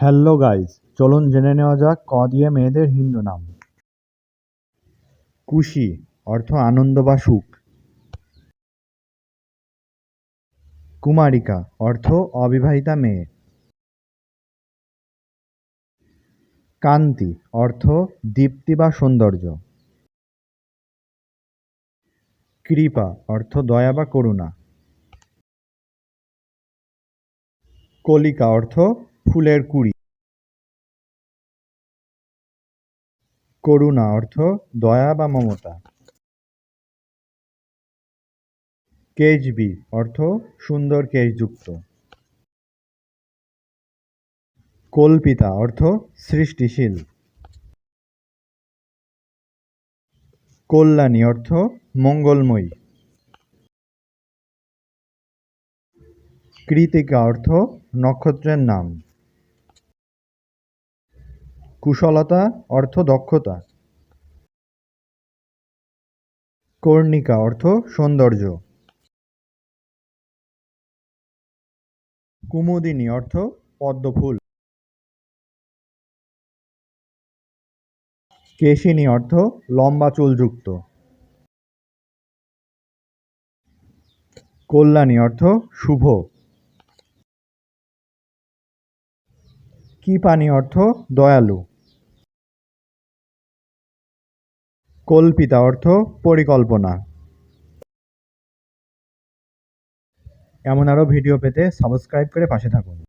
Hello guys, চলুন জেনে নেওয়া যাক ক দিয়ে মেয়েদের হিন্দু নাম। কুশি, অর্থ আনন্দ বা সুখ। কুমারিকা, অর্থ অবিবাহিতা মেয়ে। কান্তি, অর্থ দীপ্তি বা সৌন্দর্য। কৃপা, অর্থ দয়া বা করুণা। কলিকা, অর্থ ফুলের কুড়ি। করুণা অর্থ দয়া বা মমতা। কেজবি অর্থ সুন্দর কেশযুক্ত। কল্পিতা অর্থ সৃষ্টিশীল। কল্যাণী অর্থ মঙ্গলময়ী। কৃতিকা অর্থ নক্ষত্রের নাম। কুশলতা, অর্থ দক্ষতা। কর্ণিকা, অর্থ সৌন্দর্য। কুমুদিনী, অর্থ পদ্মফুল। কেশিনী, অর্থ লম্বা চুলযুক্ত। কল্যাণী, অর্থ শুভ। কৃপাণী অর্থ? দয়ালু। কল্পিতা অর্থ পরিকল্পনা। এমন আরও ভিডিও পেতে সাবস্ক্রাইব করে পাশে থাকুন।